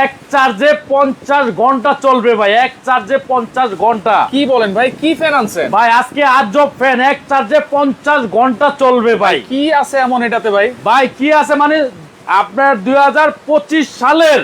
এক চার্জে পঞ্চাশ ঘণ্টা চলবে ভাই এক চার্জে পঞ্চাশ ঘণ্টা। কি বলেন ভাই কি ফ্যান আনছেন? ভাই আজকে আজব ফ্যান এক চার্জে পঞ্চাশ ঘণ্টা চলবে ভাই। কি আছে এমন এটাতে ভাই? ভাই কি আছে মানে আপনার দুই হাজার পঁচিশ সালের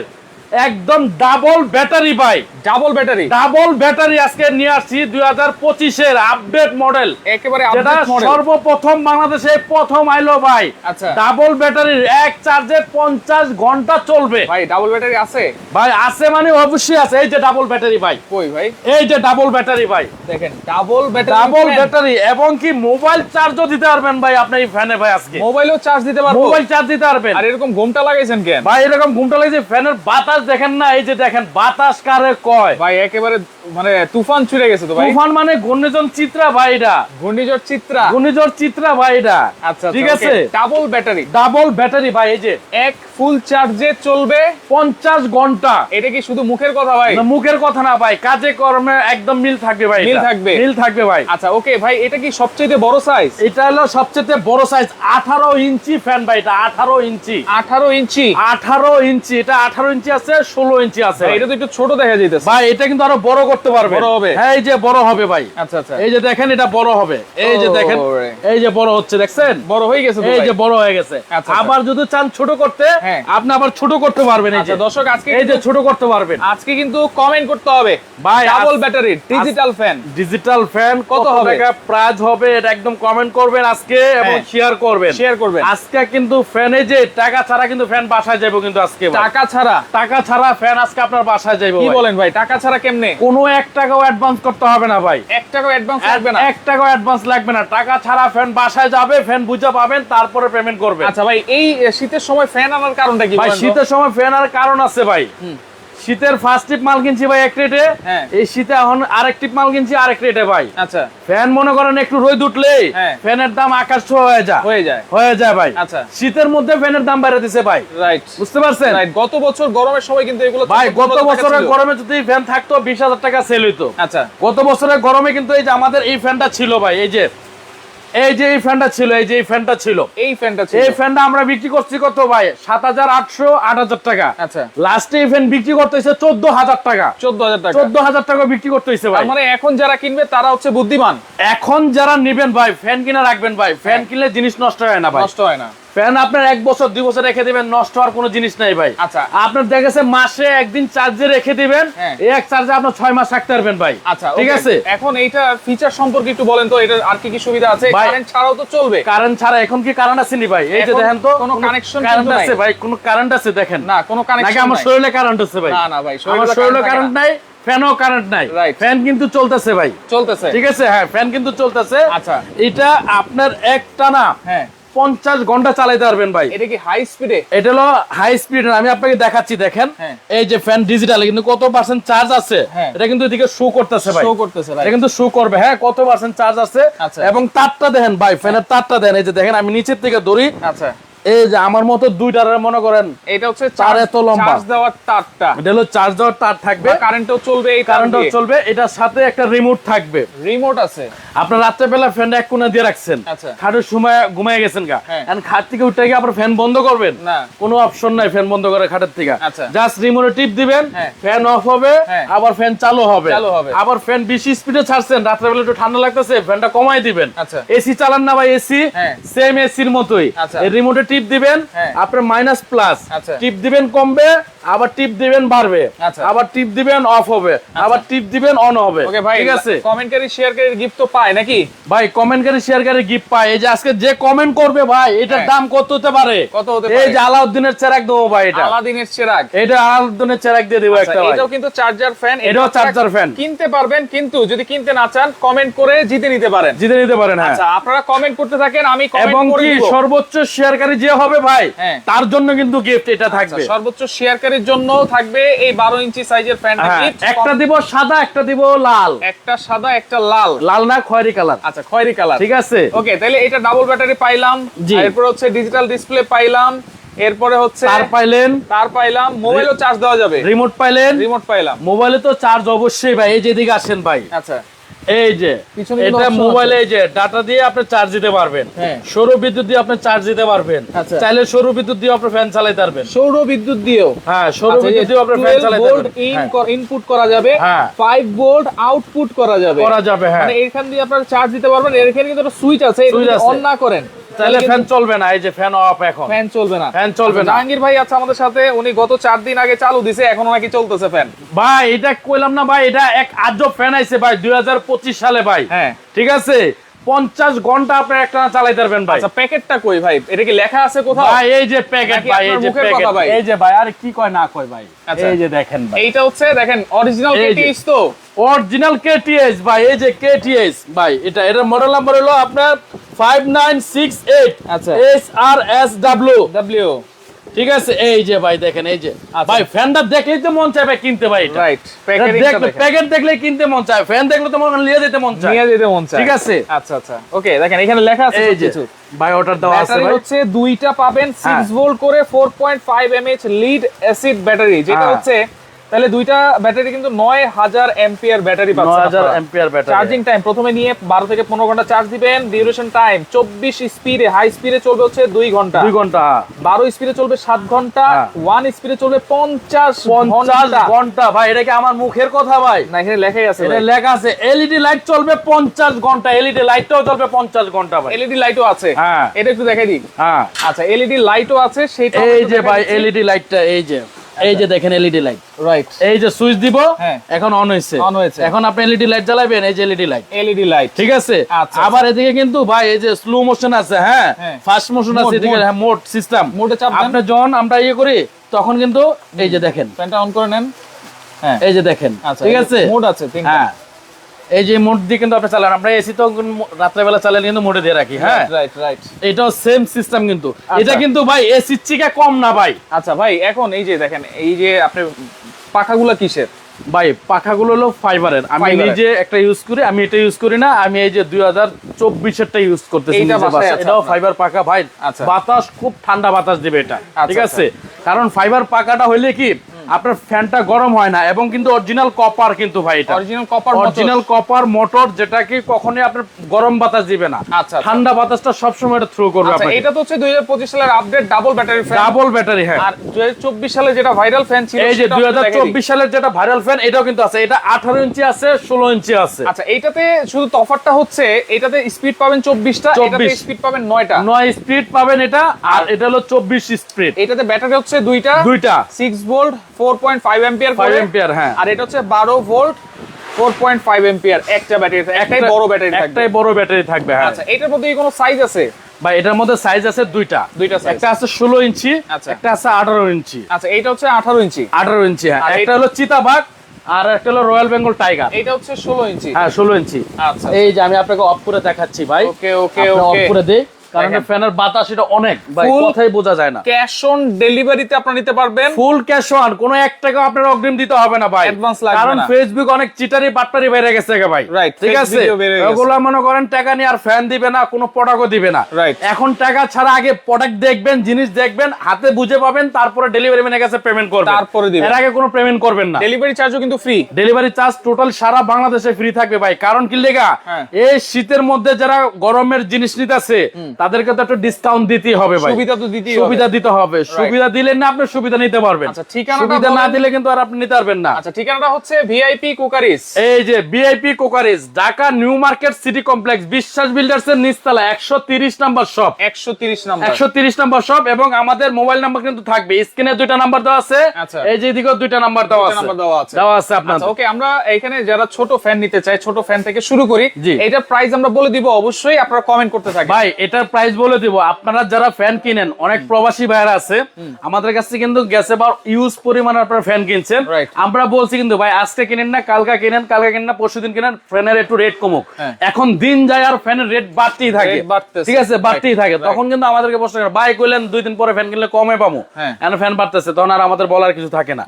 একদম ডাবল ব্যাটারি ভাই। ডাবল ব্যাটারি ডাবল ব্যাটারি আজকে নিয়ে আসছি দুই হাজার পঁচিশের আপডেট মডেল একেবারে যেটা সর্বপ্রথম বাংলাদেশে প্রথম আইলো ভাই। আচ্ছা। ডাবল ব্যাটারির এক চার্জে পঞ্চাশ ঘণ্টা চলবে। ভাই ডাবল ব্যাটারি আছে? ভাই আছে মানে অবশ্যই আছে। এই যে ডাবল ব্যাটারি ভাই। কই ভাই? এই যে ডাবল ব্যাটারি ভাই। দেখেন ডাবল ব্যাটারি ডাবল ব্যাটারি এবং কি মোবাইল চার্জও দিতে পারবেন ভাই আপনি এই ফ্যানে ভাই আজকে। মোবাইলও চার্জ দিতে পারবেন মোবাইল চার্জ দিতে পারবেন। আর এরকম ঘুমটা লাগাইছেন কেন? ভাই এরকম ঘুমটা লাগছে ফ্যানের বাতাস দেখেন না এই যে দেখেন বাতাস কারে কয়? ভাই একেবারে মানে তুফান ছুড়ে গেছে তো ভাই। তুফান মানে ঘূর্ণিঝড় চিত্রা ভাই এটা। ঘূর্ণিঝড় চিত্রা। ঘূর্ণিঝড় চিত্রা ভাই এটা। আচ্ছা ঠিক আছে? ডাবল ব্যাটারি ডাবল ব্যাটারি ভাই এই যে। এক ফুল চার্জে চলবে। পঞ্চাশ ঘণ্টা। এটা কি শুধু মুখের কথা ভাই? না, মুখের কথা না ভাই কাজে কর্মে একদম মিল থাকবে ভাই মিল থাকবে। মিল থাকবে ভাই। আচ্ছা ওকে ভাই এটা কি সবচেয়ে বড় সাইজ এটা হলো সবচেয়ে বড় সাইজ আঠারো ইঞ্চি ফ্যান ভাই এটা আঠারো ইঞ্চি। আঠারো ইঞ্চি। আঠারো ইঞ্চি এটা আঠারো ইঞ্চি আছে ষোলো ইঞ্চি আছে। এটা তো একটু ছোট দেখা যাইতেছে। ভাই এটা কিন্তু আরও বড় করতে পারবে। বড় হবে? হ্যাঁ এই যে বড় হবে ভাই। আচ্ছা আচ্ছা। এই যে দেখেন এটা বড় হবে। এই যে দেখেন এই যে বড় হচ্ছে দেখছেন? বড় হয়ে গেছে এই যে বড় হয়ে গেছে। আচ্ছা, আচ্ছা। আবার যদি চান ছোট করতে হ্যাঁ। আপনি আবার ছোট করতে পারবেন এই যে। আচ্ছা দর্শক আজকে এই যে ছোট করতে পারবেন। আজকে কিন্তু কমেন্ট করতে হবে। ভাই, double battery digital fan digital fan কত হবে? প্রাইস হবে এটা একদম কমেন্ট করবেন আজকে এবং হ্যাঁ। শেয়ার করবেন। শেয়ার করবেন। আজকে কিন্তু ফ্যানে যে টাকা ছাড়া কিন্তু ফ্যান বাসায় যাব কিন্তু আজকে টাকা ছাড়া? টাকা ছাড়া ফ্যান আজকে আপনার বাসায় যাইবো কি বলেন ভাই টাকা ছাড়া কেমনে? কোনো এক টাকাও অ্যাডভান্স করতে হবে না ভাই। এক টাকাও অ্যাডভান্স লাগবে না? এক টাকাও অ্যাডভান্স লাগবে না। টাকা ছাড়া ফ্যান বাসায় যাবে ফ্যান বুঝে পাবেন তারপরে পেমেন্ট করবে আচ্ছা ভাই এই শীতের সময় ফ্যান আনার কারণটা কি ভাই শীতের সময় ফ্যান আনার কারণ আছে ভাই। শীতের ফার্স্ট টিপ মাল কিনছি ভাই এক রেটে হ্যাঁ। এই শীতে এখন আরেক টিপ মাল কিনছি আরেক রেটে ভাই। আচ্ছা। ফ্যান মনে করেন একটু রোদ উঠলেই হ্যাঁ। ফ্যানের দাম আকাশ ছোঁয়া হয়ে যায়। হয়ে যায়। হয়ে যায় ভাই। আচ্ছা। শীতের মধ্যে ফ্যানের দাম বেড়ে দিছে ভাই। রাইট বুঝতে পারছেন? রাইট গত বছর গরমের সময় কিন্তু এগুলো ভাই গত বছরের গরমে যদি ফ্যান থাকতো বিশ হাজার টাকা সেল হইতো। আচ্ছা। গত বছরের গরমে কিন্তু এই যে আমাদের এই ফ্যানটা ছিল ভাই এই যে এই যে এই ফ্যানটা ছিল এই যে এই ফ্যানটা ছিল। এই ফ্যানটা ছিল। এই ফ্যানটা আমরা বিক্রি করছি কত ভাই? সাত হাজার আটশো আট হাজার টাকা। আচ্ছা। লাস্টে এই ফ্যান বিক্রি করতে চোদ্দ হাজার টাকা। চোদ্দ হাজার টাকা। চোদ্দ হাজার টাকা বিক্রি করতে হয়েছে ভাই মানে এখন যারা কিনবে তারা হচ্ছে বুদ্ধিমান। এখন যারা নেবেন ভাই ফ্যান কিনা রাখবেন ভাই। ফ্যান কিনলে জিনিস নষ্ট হয় না ভাই। নষ্ট হয় না। ফ্যান আপনার এক বছর দুই বছর রেখে দিবেন নষ্ট হওয়ার কোনো জিনিস নাই ভাই। আচ্ছা। আপনার দেখেছে মাসে একদিন চার্জে রেখে দিবেন হ্যাঁ। এক চার্জে আপনার ছয় মাস রাখতে পারবেন ভাই। আচ্ছা ঠিক আছে? এখন এইটা ফিচার সম্পর্কে একটু বলেন তো এটা আর কি কি সুবিধা আছে? কারেন্ট ছাড়াও তো চলবে। কারেন্ট ছাড়া এখন কি কারেন্ট আছে নি ভাই? এই যে দেখেন তো কোনো connection কারেন্ট আছে নাই। ভাই কোনো কারেন্ট আছে দেখেন। না কোনো নাকি কানেকশন আমার শরীরে কারেন্ট আছে ভাই? না, না ভাই, শরীরে আমার শরীরে কারেন্ট নাই ফ্যানও কারেন্ট নাই. ফ্যান কিন্তু চলতেছে ভাই। চলতেছে। ঠিক আছে? হ্যাঁ ফ্যান কিন্তু চলতেছে। আচ্ছা। এটা আপনার একটা না হ্যাঁ। পঞ্চাশ ঘণ্টা চালাইতে পারবেন ভাই। এটা কি হাই স্পিডে এটা হলো হাই স্পিড আমি আপনাকে দেখাচ্ছি দেখেন। হ্যাঁ। এই যে ফ্যান ডিজিটাল কিন্তু কত পার্সেন্ট চার্জ আছে? হ্যাঁ। এটা কিন্তু এদিকে শো করতেছে ভাই। শো করতেছে এটা কিন্তু শো করবে হ্যাঁ কত পার্সেন্ট চার্জ আছে? আচ্ছা। এবং তারটা দেখেন ভাই ফ্যানের তারটা দেন এই যে দেখেন আমি নিচের থেকে ধরি। আচ্ছা। এই যে আমার মতো দুইটার মনে করেন এটা হচ্ছে তার এত লম্বা। চার্জ দেওয়ার তারটা এটা হলো চার্জ দেওয়ার তার থাকবে কারেন্টও চলবে এই কারেন্টও চলবে এটার সাথে একটা রিমোট থাকবে রিমোট আছে আপনার ফ্যানটা এক কোণা দিয়ে রাখছেন আচ্ছা। খাটের সময় ঘুমায় গেছেন গা হ্যাঁ। এখন খাট থেকে উঠে গিয়ে আপনার ফ্যান বন্ধ করবেন না। কোনো অপশন নাই ফ্যান বন্ধ করে খাটের থেকে আচ্ছা। জাস্ট রিমোটে টিপ দিবেন হ্যাঁ। ফ্যান অফ হবে হ্যাঁ। আবার ফ্যান চালু হবে। আবার ফ্যান বেশি স্পিডে ছাড়ছেন রাত্রেবেলা একটু ঠান্ডা লাগতেছে ফ্যানটা কমাই দিবেন আচ্ছা। এসি চালান না ভাই এসি হ্যাঁ। সেম এসির মতোই আচ্ছা। রিমোটে টিপ দিবেন হ্যাঁ। আপনার মাইনাস প্লাস আচ্ছা। টিপ দিবেন কমবে আবার টিপ দিবেন বাড়বে। আচ্ছা। আবার টিপ দিবেন অফ হবে আবার টিপ দিবেন অন হবে। ঠিক আছে? কমেন্টকারী শেয়ারকারীর গিফট তো পায় নাকি? ভাই কমেন্টকারী শেয়ারকারী গিফট পায়। এই যে আজকে যে কমেন্ট করবে ভাই এটার হ্যাঁ। দাম কত হতে পারে? কত হতে পারে? এই যে আলাউদ্দিনের চেরাক দেবো ভাই এটা। আলাদিনের চেরাগ। এটা আলাউদ্দিনের চেরাক দিয়ে দেবো আচ্ছা, একটা ভাই। এটাও কিন্তু চার্জার ফ্যান এটাও charger fan। কিনতে পারবেন কিন্তু যদি কিনতে না চান কমেন্ট করে জিতে নিতে পারেন। জিতে নিতে পারেন হ্যাঁ। আচ্ছা আপনারা কমেন্ট করতে থাকেন আমি এবং কমেন্ট করে কি দিব। সর্বোচ্চ শেয়ারকারী যে হবে ভাই হ্যাঁ। তার জন্য কিন্তু গিফট এটা থাকবে। আচ্ছা, সর্বোচ্চ শেয়ারকারীর জন্য থাকবে এই বারো ইঞ্চি সাইজের ফ্যানটা হ্যাঁ, একটা দিব সাদা একটা দিব লাল। একটা সাদা একটা লাল। লাল না খয়েরি কালার। আচ্ছা খয়েরি কালার। ঠিক আছে? ওকে তাহলে এটা ডাবল ব্যাটারি পাইলাম। এরপর হচ্ছে ডিজিটাল ডিসপ্লে পাইলাম। এরপরে হচ্ছে তার পাইলেন। তার পাইলাম মোবাইলও চার্জ দেওয়া যাবে। রিমোট পাইলেন। রিমোট পাইলাম। মোবাইলে তো চার্জ অবশ্যই ভাই এই যেদিকে আসেন ভাই। আচ্ছা। এই যে এটা মোবাইলে এই যে ডাটা দিয়ে আপনি চার্জ দিতে পারবেন। হ্যাঁ। সৌর বিদ্যুৎ দিয়ে আপনি চার্জ দিতে পারবেন। আচ্ছা। চাইলে সৌর বিদ্যুৎ দিয়ে আপনি ফ্যান চালাতে পারবেন। সৌর বিদ্যুৎ দিয়েও। হ্যাঁ সৌর আচ্ছা, বিদ্যুৎ দিয়ে আপনি ফ্যান 12 চালাতে পারবেন। হ্যাঁ, ইনপুট করা যাবে হ্যাঁ। 5 ভোল্ট আউটপুট করা যাবে। করা যাবে হ্যাঁ। মানে এখান দিয়ে আপনারা চার্জ দিতে পারবেন এখানে কিন্তু একটা সুইচ আছে। অন না করেন তাহলে ফ্যান চলবে না এই যে ফ্যান অফ এখন। ফ্যান চলবে না। ফ্যান চলবে না। জাহাঙ্গীর ভাই আছে আমাদের সাথে উনি গত চার দিন আগে চালু দিছে এখনও নাকি চলতেছে ফ্যান ভাই এটা কইলাম না ভাই এটা এক আজব ফ্যান আইছে ভাই দুই হাজার পঁচিশ সালে ভাই। হ্যাঁ। ঠিক আছে? পঞ্চাশ ঘণ্টা আপনি একটা চালাইতে পারবেন ভাই আচ্ছা প্যাকেটটা কই ভাই এটা কি লেখা আছে কোথাও ভাই এই যে প্যাকেট ভাই এই যে প্যাকেট ভাই? এই যে ভাই আর কি কয় না কয় ভাই আচ্ছা। এই যে দেখেন ভাই এইটা হচ্ছে দেখেন অরিজিনাল। কেটিএস তো অরিজিনাল কেটিএস ভাই এই যে কেটিএস ভাই এটা এটার মডেল নাম্বার হলো আপনার ফাইভ নাইন সিক্স এইট আচ্ছা। S R S W W ঠিক আছে এই যে ভাই দেখেন এই যে। আচ্ছা। ভাই ফ্যানটা দেখলেই তো মন চায় ভাই কিনতে ভাই রাইট প্যাকেট দেখলে কিনতে মন চায়। ফ্যান দেখলে তো মন নিয়ে যেতে মন চায়। নিয়ে যেতে মন চায়। ঠিক আছে। আচ্ছা আচ্ছা। ওকে দেখেন এখানে লেখা আছে এই যে কিছু ভাই অর্ডার দাও আছে ভাই। হচ্ছে দুইটা পাবেন হ্যাঁ। 6 ভোল্ট করে 4.5 এমএইচ লিড অ্যাসিড ব্যাটারি যেটা হ্যাঁ। হচ্ছে তাহলে দুইটা ব্যাটারি কিন্তু 9000 এম্পিয়ার ব্যাটারি পাচ্ছেন 9000 আপনারা। Ampere battery. চার্জিং টাইম প্রথমে নিয়ে 12 থেকে 15 ঘণ্টা চার্জ দিবেন। ডিউরেশন টাইম 24 স্পিডে হাই স্পিডে চলবে হচ্ছে 2 ঘণ্টা। 2 ঘণ্টা 12 স্পিডে চলবে 7 ঘণ্টা হ্যাঁ। 1 স্পিডে চলবে 50 50 ঘণ্টা। ভাই এটা কি আমার মুখের কথা ভাই? না এখানে লেখাই আছে এটা লেখা আছে এলইডি লাইট চলবে 50 ঘণ্টা। এলইডি লাইটটাও চলবে 50 ঘণ্টা ভাই। এলইডি লাইটও আছে। হ্যাঁ। এটা একটু দেখাই দিই। হ্যাঁ। আচ্ছা এলইডি লাইটও আছে সেটা এই যে ভাই এলইডি লাইটটা এই যে। এই যে দেখেন এলইডি লাইট রাইট এই যে সুইচ দিব হ্যাঁ। এখন অন হয়েছে। অন হয়েছে। এখন আপনি এলইডি লাইট জ্বালাবেন এই যে এলইডি লাইট এলইডি লাইট ঠিক আছে? আচ্ছা, আবার এদিকে কিন্তু ভাই এই যে স্লো মোশন আছে হ্যাঁ? হ্যাঁ। ফাস্ট মোশন আছে এদিকে হ্যাঁ মোড সিস্টেম মোডে চাপ দেন। আপনি যখন আমরা ইয়ে করি তখন কিন্তু এই যে দেখেন। ফ্যানটা অন করে নেন। হ্যাঁ। এই যে দেখেন। আচ্ছা ঠিক আছে? মোড আছে হ্যাঁ। এই যে মোড দিয়ে কিন্তু আপনি চালান আমরা এসি তো রাত্রেবেলা চালালে কিন্তু মোডে দিয়ে রাখি হ্যাঁ? রাইট রাইট এটাও সেম সিস্টেম কিন্তু। আচ্ছা। এটা কিন্তু ভাই এসির চিকা কম না ভাই। আচ্ছা ভাই এখন এই যে দেখেন এই যে আপনি পাখাগুলো কিসের? ভাই পাখাগুলো হলো ফাইবারের আমি। নিজে একটা ইউজ করি আমি এটা ইউজ করি না আমি এই যে দুই হাজার চব্বিশেরটা ইউজ করতেছি এটাও ফাইবার পাখা ভাই। আচ্ছা। বাতাস খুব ঠান্ডা বাতাস দিবে এটা ঠিক আচ্ছা, আছে? কারণ ফাইবার পাকাটা হইলে কি আপনার ফ্যানটা গরম হয় না এবং কিন্তু অরিজিনাল কপার কিন্তু ভাই এটা। Original copper original copper motor যেটা কি কখনোই আপনার গরম বাতাস দিবে না। আচ্ছা, আচ্ছা। ঠান্ডা বাতাসটা সবসময় এটা থ্রু করবে আচ্ছা এটা তো হচ্ছে 2025 সালের update double battery fan double battery হ্যাঁ। আর 2024 সালে যেটা ভাইরাল ফ্যান ছিল এই যে সেটা দুই আপনাদের দেখাই দিই। সালের যেটা ভাইরাল ফ্যান এটাও কিন্তু আছে। এটা আঠারো ইঞ্চি আছে ষোলো ইঞ্চি আছে। আচ্ছা এইটাতে শুধু তফাৎটা হচ্ছে এটাতে স্পিড পাবেন 24টা এটাতে স্পিড পাবেন 9টা নয় স্পিড পাবেন এটা আর এটা হলো চব্বিশ স্পিড এটাতে ব্যাটারি হচ্ছে দুইটা দুইটা। 6 ভোল্ট 4.5 অ্যাম্পিয়ার ফাইভ করে। হ্যাঁ। আর এটা হচ্ছে 12 ভোল্ট 4.5 অ্যাম্পিয়ার একটা ব্যাটারি একটাই বড় ব্যাটারি থাকবে। একটাই বড় ব্যাটারি থাকবে হ্যাঁ। আচ্ছা এটার মধ্যে কোনো সাইজ আছে? ভাই এটার মধ্যে সাইজ আছে দুইটা। দুইটা size। একটা আছে ষোলো ইঞ্চি আচ্ছা। একটা আছে আঠারো ইঞ্চি। আচ্ছা হচ্ছে 18 ইঞ্চি। আঠারো ইঞ্চি হ্যাঁ। একটা এটা- হলো চিতাবাঘ আর একটা হলো রয়্যাল বেঙ্গল টাইগার। এইটা হচ্ছে 16 ইঞ্চি। হ্যাঁ ষোলো ইঞ্চি। আচ্ছা। এই যে আমি আপনাকে অফ করে দেখাচ্ছি ভাই। ওকে ওকে অফ করে দেই। কারণ ফ্যানের বাতাস এটা অনেক ভাই কথাই বোঝা যায় না। ক্যাশ অন ডেলিভারিতে আপনারা নিতে পারবেন। ফুল ক্যাশ অন কোনো এক টাকা আপনার অগ্রিম দিতে হবে না ভাই। Advance লাগবে কারণ ফেসবুক অনেক চিটারি বাটপারি বেড়ে গেছে ভাই। Right, ঠিক আছে? ওগুলো মনে করেন টাকা নিয়ে আর ফ্যান দিবে না কোনো প্রোডাক্টও দিবে না। Right. এখন টাকা ছাড়া আগে প্রোডাক্ট দেখবেন জিনিস দেখবেন হাতে বুঝে পাবেন তারপরে ডেলিভারি ম্যানের কাছে পেমেন্ট করবেন। তারপরে দিবেন। এর আগে কোনো পেমেন্ট করবেন না। ডেলিভারি চার্জও কিন্তু ফ্রি ডেলিভারি চার্জ টোটাল সারা বাংলাদেশে ফ্রি থাকবে ভাই। কারণ কি লেগা? হ্যাঁ। এই শীতের মধ্যে যারা গরমের জিনিস নিতেছে তাদেরকে তো একটা ডিসকাউন্ট দিতেই হবে ভাই। সুবিধা তো দিতেই। সুবিধা দিতে হবে। সুবিধা দিলে না আপনি সুবিধা নিতে পারবেন। আচ্ছা, ঠিকানাটা সুবিধা না দিলে কিন্তু আর আপনি নিতে পারবেন না। আচ্ছা ঠিকানাটা হচ্ছে ভিআইপি কুকারিস এই যে BIP cookeries Dhaka New Market City Complex Biswas builders এর নিচতলা একশো তিরিশ নাম্বার শপ। 130 নাম্বার। একশো তিরিশ নাম্বার শপ এবং আমাদের মোবাইল নাম্বার কিন্তু থাকবে। স্ক্রিনে দুইটা নাম্বার দেওয়া আছে। আচ্ছা। এই যে এদিকেও দুইটা নাম্বার দেওয়া আছে। নাম্বার দেওয়া আছে। দেওয়া আছে আপনার আচ্ছা ওকে আমরা এখানে যারা ছোট ফ্যান নিতে চাই ছোট ফ্যান থেকে শুরু করি জি। এটার প্রাইস আমরা বলে দিব। অবশ্যই আপনারা কমেন্ট করতে থাকবেন ভাই এটার প্রাইস বলে দিব আপনারা যারা ফ্যান কিনেন অনেক প্রবাসী ভাইরা আছে আমাদের কাছে কিন্তু গেছে বা ইউজ পরিমাণ আপনারা ফ্যান কিনছেন। আমরা বলছি কিন্তু ভাই আজকে কিনেন না কালকা কিনেন কালকা কিনেন না পরশু দিন কিনেন ফ্যানের একটু রেট কমুক। হ্যাঁ। এখন দিন যায় আর ফ্যানের রেট বাড়তেই থাকে। ঠিক আছে? বাড়তেই থাকে। তখন কিন্তু আমাদেরকে প্রশ্ন করে ভাই করলেন দুই দিন পরে ফ্যান কিনলে কমে পাবো হ্যাঁ। এখন ফ্যান বাড়তেছে তখন আর আমাদের বলার কিছু থাকে না।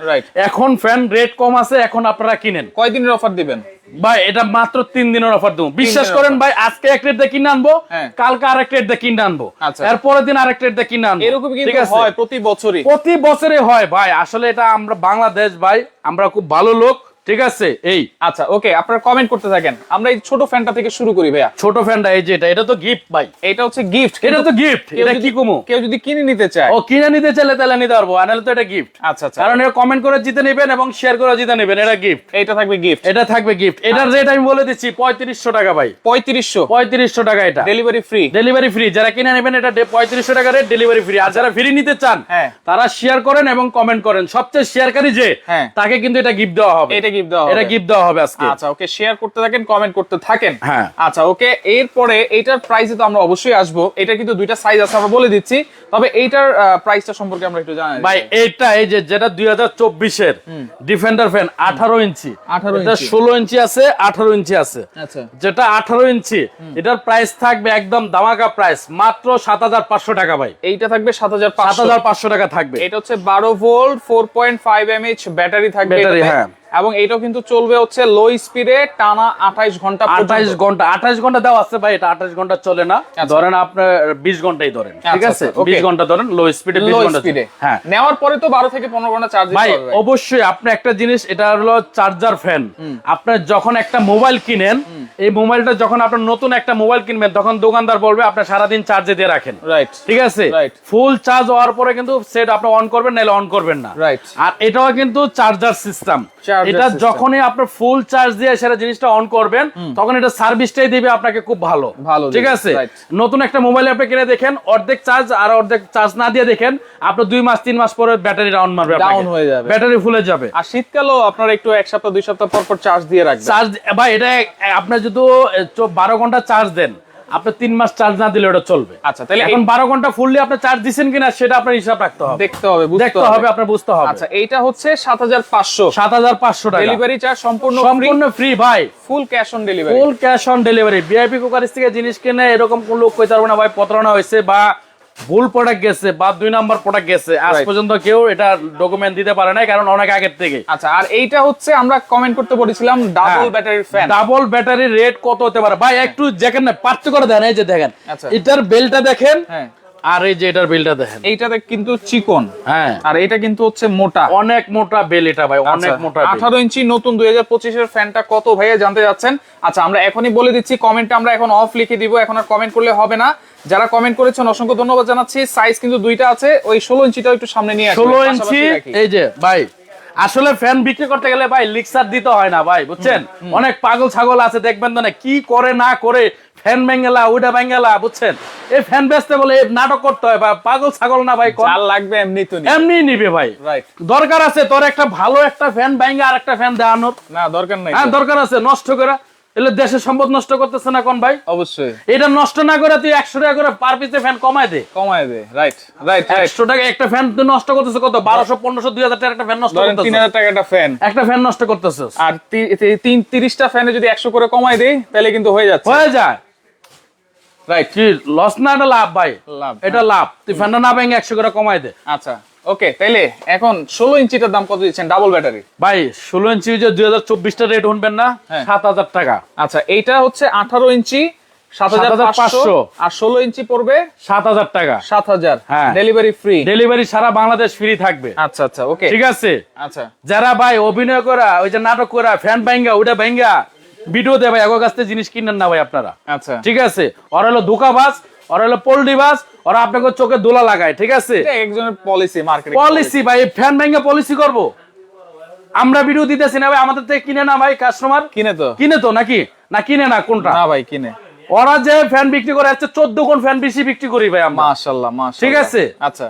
এখন ফ্যান রেট কম আছে এখন আপনারা কিনেন। কয়দিনের অফার দিবেন? ভাই এটা মাত্র তিন দিনের অফার দেবো। বিশ্বাস করেন ভাই আজকে এক রেট দিয়ে কিনে আনব হ্যাঁ। কালকে আরেক রেট দিয়ে কিনে আনব। আচ্ছা। এরপরের দিন আরেক রেট দিয়ে কিনে আনব। এরকম ঠিক আছে? হয় প্রতি বছরই। প্রতি বছরই হয় ভাই। আসলে এটা আমরা বাংলাদেশ ভাই আমরা খুব ভালো লোক। ঠিক আছে এই আচ্ছা ওকে আপনারা কমেন্ট করতে থাকেন। আমরা এই ছোট ফ্যানটা থেকে শুরু করি ভাইয়া। ছোট ফ্যানটা এই যে এটা এটা তো গিফট ভাই। এটা হচ্ছে গিফট এটা তো গিফট এটা কি কমু? কেউ যদি কিনে নিতে চায়। ও কিনে নিতে চাইলে তাহলে নিতে পারব আর তো এটা গিফট আচ্ছা আচ্ছা। কারণ এটা কমেন্ট করে জিতে নেবেন এবং শেয়ার করে জিতে নেবেন এটা গিফট এটা থাকবে গিফট এটা থাকবে গিফট এটার রেট আমি বলে দিচ্ছি পঁয়ত্রিশশো টাকা ভাই। পঁয়ত্রিশশো। পঁয়ত্রিশশো টাকা এটা। ডেলিভারি ফ্রি ডেলিভারি ফ্রি যারা কিনে নেবেন এটা পঁয়ত্রিশশো টাকা রেট ডেলিভারি ফ্রি আর যারা ফ্রি নিতে চান হ্যাঁ। তারা শেয়ার করেন এবং কমেন্ট করেন। সবচেয়ে শেয়ারকারী যে হ্যাঁ। তাকে কিন্তু এটা গিফট দেওয়া হবে। এটা গিফট দেওয়া এটা। গিফট দেওয়া হবে আজকে। আচ্ছা ওকে শেয়ার করতে থাকেন কমেন্ট করতে থাকেন। হ্যাঁ। আচ্ছা ওকে এরপরে এইটার প্রাইসে তো আমরা অবশ্যই আসব। এটা কিন্তু দুইটা সাইজ আছে আমরা বলে দিচ্ছি। তবে এইটার প্রাইসটা সম্পর্কে আমরা একটু জানাই। ভাই এইটা এই যে যেটা দুই হাজার চব্বিশের ডিফেন্ডার ফ্যান আঠারো ইঞ্চি। 18 এটা ইঞ্চি। ষোলো ইঞ্চি আছে আঠারো ইঞ্চি আছে। আচ্ছা। যেটা আঠারো ইঞ্চি এটার প্রাইস থাকবে একদম দামাকা প্রাইস মাত্র সাত হাজার পাঁচশো টাকা ভাই। এইটা থাকবে সাত হাজার সাত পাঁচশো হাজার পাঁচশো টাকা থাকবে। এটা হচ্ছে বারো volt four point five MH battery থাকবে ব্যাটারি, হ্যাঁ। এবং এটাও কিন্তু চলবে হচ্ছে লো স্পিডে টানা আঠাইশ ঘণ্টা আঠাইশ ঘণ্টা আঠাইশ ঘণ্টা দেওয়া আছে ভাই এটা আঠাইশ ঘণ্টা চলে না। আচ্ছা। ধরেন আপনার বিশ ঘন্টাই ধরেন ঠিক আচ্ছা, আছে? আচ্ছা, বিশ ঘণ্টা ধরেন লো স্পিডে বিশ লো ঘণ্টা স্পিডে হ্যাঁ। নেওয়ার পরে তো বারো থেকে পনেরো ঘণ্টা চার্জ ভাই অবশ্যই আপনি একটা জিনিস এটা হলো চার্জার ফ্যান আপনার যখন একটা মোবাইল কিনেন এই মোবাইলটা যখন আপনার নতুন একটা মোবাইল কিনবেন তখন দোকানদার বলবে আপনি সারাদিন চার্জে দিয়ে রাখেন। রাইট ঠিক আছে. ফুল চার্জ হওয়ার পরে কিন্তু সেট আপনি অন করবেন নাহলে অন করবেন না। রাইট আর এটাও কিন্তু চার্জার সিস্টেম এটা যখনই আপনার ফুল চার্জ দিয়ে সেটা জিনিসটা অন করবেন তখন এটা সার্ভিসটাই দিবে আপনাকে খুব ভালো। ভালো ঠিক আছে? নতুন একটা মোবাইল আপনি কিনে দেখেন অর্ধেক চার্জ আর অর্ধেক চার্জ না দিয়ে দেখেন আপনার দুই মাস তিন মাস পরে ব্যাটারি ডাউন মারবে Down হয়ে যাবে। ব্যাটারি ফুলে যাবে। আর শীতকালেও আপনারা একটু এক সপ্তাহ দুই সপ্তাহ পর পর চার্জ দিয়ে রাখবেন। চার্জ ভাই এটা আপনার যদি বারো ঘণ্টা চার্জ দেন আপনি তিন মাস চার্জ না দিলে ওটা চলবে। আচ্ছা, তাহলে এখন বারো ঘণ্টা ফুললি আপনি চার্জ দিচ্ছেন কিনা সেটা আপনার হিসাব রাখতে হবে। দেখতে হবে দেখতে হবে। আপনার বুঝতে হবে। আচ্ছা এইটা হচ্ছে সাত হাজার পাঁচশো। সাত হাজার পাঁচশো টাকা। ডেলিভারি চার্জ সম্পূর্ণ সম্পূর্ণ ফ্রি ভাই। Full cash on delivery full cash on delivery BIP cookeries থেকে জিনিস কিনে এরকম কোন লোক কইতে পারবে না ভাই। প্রতারণা হয়েছে বা ভুল প্রোডাক্ট গেছে বা দুই নাম্বার প্রোডাক্ট গেছে আজ পর্যন্ত কেউ এটা ডকুমেন্ট দিতে পারে নাই কারণ অনেক আগের থেকে। আচ্ছা আর এইটা হচ্ছে আমরা কমেন্ট করতে বলেছিলাম ডাবল। ব্যাটারির ফ্যান ডাবল ব্যাটারির রেট কত হতে পারে? ভাই একটু দেখেন না পার্থক্য করে দেন এই যে দেখেন। আচ্ছা। এটার বেলটা দেখেন। হ্যাঁ। আর এই যে এটার বেলটা দেখেন। এইটাতে কিন্তু চিকন। হ্যাঁ। আর এটা কিন্তু হচ্ছে মোটা। অনেক মোটা বেল এটা ভাই অনেক মোটা বেল। আঠারো ইঞ্চি নতুন দুই হাজার পঁচিশের ফ্যানটা কত ভাইয়া জানতে যাচ্ছেন আচ্ছা আমরা এখনই বলে দিচ্ছি কমেন্টে আমরা এখন অফ লিখে দিব এখন আর কমেন্ট করলে হবে না। যারা কমেন্ট করেছেন অসংখ্য ধন্যবাদ জানাচ্ছি। সাইজ কিন্তু দুইটা আছে ওই ষোলো ইঞ্চিটাও একটু সামনে নিয়ে ষোলো ইঞ্চি এই যে ভাই আসলে ফ্যান বিক্রি করতে গেলে ভাই লিক্সার দিতে হয় না ভাই বুঝছেন? অনেক পাগল ছাগল আছে দেখবেন না কি করে না করে ফ্যান ব্যাঙ্গেলা ওইটা ব্যাঙ্গেলা বুঝছেন? এই ফ্যান বেচতে বলে এই নাটক করতে হয় ভাই পাগল ছাগল না ভাই কোন- লাগবে এমনি তো এমনি নিবে ভাই। রাইট দরকার আছে তোর একটা ভালো একটা ফ্যান ব্যাঙ্গে আর একটা ফ্যান দেওয়ানোর। না দরকার নাই হ্যাঁ দরকার আছে নষ্ট করে। এলে দেশের সম্পদ নষ্ট করতেছে না কোন ভাই? অবশ্যই। এটা নষ্ট না করে তুই একশো টাকা করে পার পিসে ফ্যান কমায় দে। কমায় দে রাইট রাইট একশো টাকা একটা ফ্যান তুই নষ্ট করতেছে কত? বারোশো পনেরোশো দুই হাজার টাকা একটা ফ্যান নষ্ট ধরেন তিন হাজার টাকা একটা ফ্যান। একটা ফ্যান নষ্ট করতেছে। আর তিন তিরিশটা ফ্যানে যদি একশো করে কমায় দেই তাহলে কিন্তু হয়ে যাচ্ছে। হয়ে যায়। রাইট কি লস না এটা লাভ ভাই? লাভ, এটা লাভ। তুই ফ্যানটা না ভেঙে একশো করে কমাই দে। আচ্ছা ওকে তাইলে এখন ষোলো ইঞ্চিটার দাম কত দিচ্ছেন? ডাবল ব্যাটারি ভাই ষোলো ইঞ্চি যে দুই হাজার চব্বিশটা রেট শুনবেন না? হ্যাঁ। সাত হাজার টাকা। আচ্ছা এইটা হচ্ছে আঠারো ইঞ্চি সাত হাজার পাঁচশো আর ষোলো ইঞ্চি পড়বে সাত হাজার টাকা। সাত হাজার। হ্যাঁ। ডেলিভারি ফ্রি ডেলিভারি সারা বাংলাদেশ ফ্রি থাকবে। আচ্ছা আচ্ছা ওকে ঠিক আছে? আচ্ছা। যারা ভাই অভিনয় করা ওই যে নাটক করা ফ্যান ভাঙ্গা ওটা ভাঙ্গা ভিডিও দেয় ভাই আগের কাছ থেকে জিনিস কিনেন না ভাই আপনারা। আচ্ছা। ঠিক আছে? ওরা হলো ধোকাবাজ ওরা হলো পোল্ট্রি বাস ওরা আপনাকে চোখে দোলা লাগায় ঠিক আছে? এটা একজনের পলিসি মার্কেটিং পলিসি ভাই ফ্যান ভেঙে পলিসি করব। আমরা ভিডিও দিতেছি না ভাই আমাদের থেকে কিনে না ভাই কাস্টমার কিনে তো। কিনে তো নাকি? না কিনে না কোনটা? না ভাই কিনে। ওরা যে ফ্যান বিক্রি করে হচ্ছে চোদ্দ কোন ফ্যান বেশি বিক্রি করি ভাই মাশাআল্লাহ ঠিক আছে। আচ্ছা।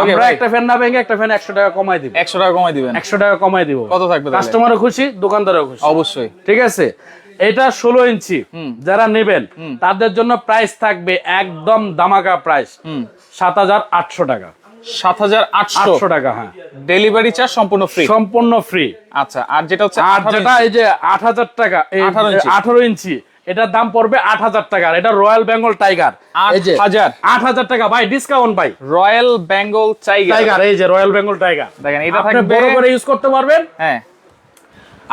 আমরা একটা ফ্যান না ভেঙে একটা ফ্যান একশো টাকা কমাই দিব। একশো টাকা কমাই দিবেন। একশো টাকা কমাই দিব। কত থাকবে কাস্টমারও খুশি দোকানদারও খুশি। অবশ্যই। ঠিক আছে? এটা ষোলো ইঞ্চি। যারা নেবেন তাদের জন্য প্রাইস থাকবে একদম দামাকা প্রাইস সাত হাজার আটশো টাকা। সাত হাজার আটশো। টাকা হ্যাঁ। ডেলিভারি চার্জ সম্পূর্ণ ফ্রি সম্পূর্ণ ফ্রি আচ্ছা আর যেটা হচ্ছে আর যেটা এই যে আট হাজার টাকা 18 আঠারো ইঞ্চি এটার দাম পড়বে আট হাজার টাকা। এটা রয়্যাল বেঙ্গল টাইগার এই যে 8,000 আট হাজার টাকা। ভাই ডিসকাউন্ট ভাই। রয়্যাল বেঙ্গল টাইগার এই যে রয়্যাল বেঙ্গল টাইগার দেখেন এটা বড় করে ইউজ করতে পারবেন। হ্যাঁ।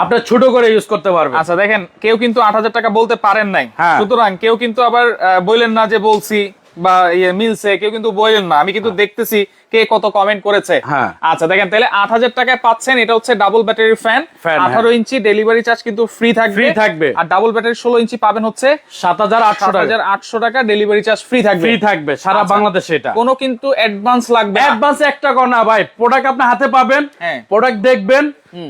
আপনি ছোট করে ইউজ করতে পারবেন। আচ্ছা দেখেন কেউ কিন্তু আট হাজার টাকা বলতে পারেন নাই। হ্যাঁ। সুতরাং কেউ কিন্তু আবার বললেন না যে বলছি বা ইয়ে মিলছে কেউ কিন্তু বললেন না। আমি কিন্তু দেখতেছি কে কত কমেন্ট করেছে? হ্যাঁ। আচ্ছা দেখেন তাহলে আট হাজার টাকায় পাচ্ছেন এটা হচ্ছে ডাবল ব্যাটারি ফ্যান আঠারো ইঞ্চি ডেলিভারি চার্জ কিন্তু ফ্রি থাকবে। Free থাকবে। আর ডাবল ব্যাটারি ষোলো ইঞ্চি পাবেন হচ্ছে সাত হাজার আটশো হাজার আটশো টাকা ডেলিভারি চার্জ ফ্রি থাকবে। ফ্রি থাকবে সারা আচ্ছা। বাংলাদেশে এটা। কোনো কিন্তু অ্যাডভান্স লাগবে অ্যাডভান্স একটা কর না ভাই প্রোডাক্ট আপনি হাতে পাবেন হ্যাঁ। প্রোডাক্ট দেখবেন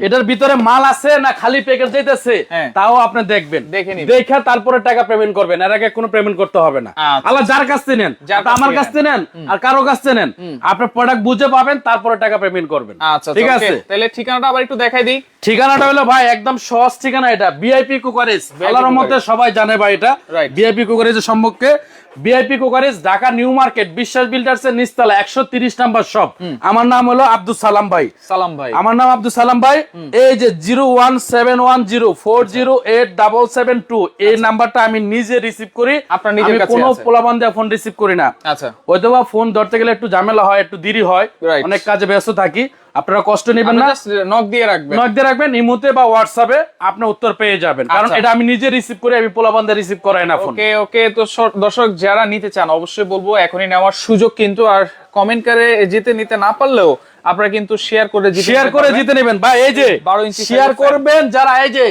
এটার ভিতরে মাল আছে না খালি প্যাকেট যেতেছে হ্যাঁ। তাও আপনি দেখবেন। দেখে দেখে তারপরে টাকা পেমেন্ট করবেন এর আগে কোনো পেমেন্ট করতে হবে না। আচ্ছা। আল্লাহ যার কাছ থেকে নেন আমার কাছ থেকে নেন। আর কারও কাছ থেকে নেন। আপনি প্রোডাক্ট বুঝে পাবেন তারপরে টাকা পেমেন্ট করবেন। আচ্ছা ঠিক ঠিক আছে? তাহলে ঠিকানাটা আবার একটু দেখাই দিই। ঠিকানাটা হলো ভাই একদম সহজ ঠিকানা এটা বিআইপি কুকারেজ আল্লাহর মতে কুকারেজ। সবাই জানে ভাই এটা. বিআইপি কুকারেজের সম্পর্কে BIP cookeries Dhaka New Market Biswas builders এর নিচতলা একশো তিরিশ নাম্বার শপ আমার নাম হলো আব্দুল সালাম ভাই। সালাম ভাই। আমার নাম আব্দুল সালাম ভাই। এই যে zero one seven one zero four zero eight double seven two এই নাম্বারটা আমি নিজে রিসিভ করি। আচ্ছা। আপনার নিজের কোনো পোলাবান দিয়ে ফোন রিসিভ করি না। আচ্ছা। হয়তো ফোন ধরতে গেলে একটু ঝামেলা হয় একটু দেরি হয়। অনেক কাজে ব্যস্ত থাকি। আপনারা কষ্ট নেবেন না। নক দিয়ে রাখবেন। নক দিয়ে রাখবেন ইমোতে বা হোয়াটসঅ্যাপে আপনি উত্তর পেয়ে যাবেন। কারণ আচ্ছা। এটা আমি নিজে রিসিভ করি আমি পোলাবান্ধে রিসিভ করাই না ফোন ওকে ওকে তো দর্শক যারা নিতে চান অবশ্যই বলব এখনই নেওয়ার সুযোগ কিন্তু আর কমেন্ট করে যেতে নিতে না পারলেও আপনারা কিন্তু শেয়ার করে জিতে শেয়ার করে। জিতে নেবেন। ভাই এই যে 12 ইঞ্চি শেয়ার করবেন যারা এই যে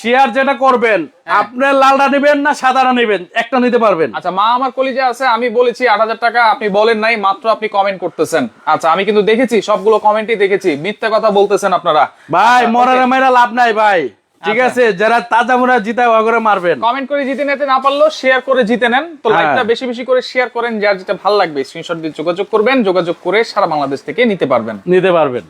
শেয়ার যেটা করবেন হ্যাঁ। আপনি লালটা নেবেন না সাদাটা নেবেন? একটা নিতে পারবেন। আচ্ছা মা আমার কলিজা আছে আমি বলেছি আট হাজার টাকা আপনি বলেন নাই মাত্র আপনি কমেন্ট করতেছেন। আচ্ছা আমি কিন্তু দেখেছি সবগুলো কমেন্টই দেখেছি। মিথ্যা কথা বলতেছেন আপনারা। ভাই আচ্ছা, মরার. মেরা লাভ নাই ভাই। ঠিক আচ্ছা। আছে যারা তাজা মোরা জিতা করে মারবেন। কমেন্ট করে জিতে নিতে না পারলেও শেয়ার করে জিতে নেন। তো হ্যাঁ। লাইকটা বেশি বেশি করে শেয়ার করেন যার যেটা ভালো লাগবে স্ক্রিনশট দিয়ে যোগাযোগ করবেন যোগাযোগ করে সারা বাংলাদেশ থেকে নিতে পারবেন। নিতে পারবেন।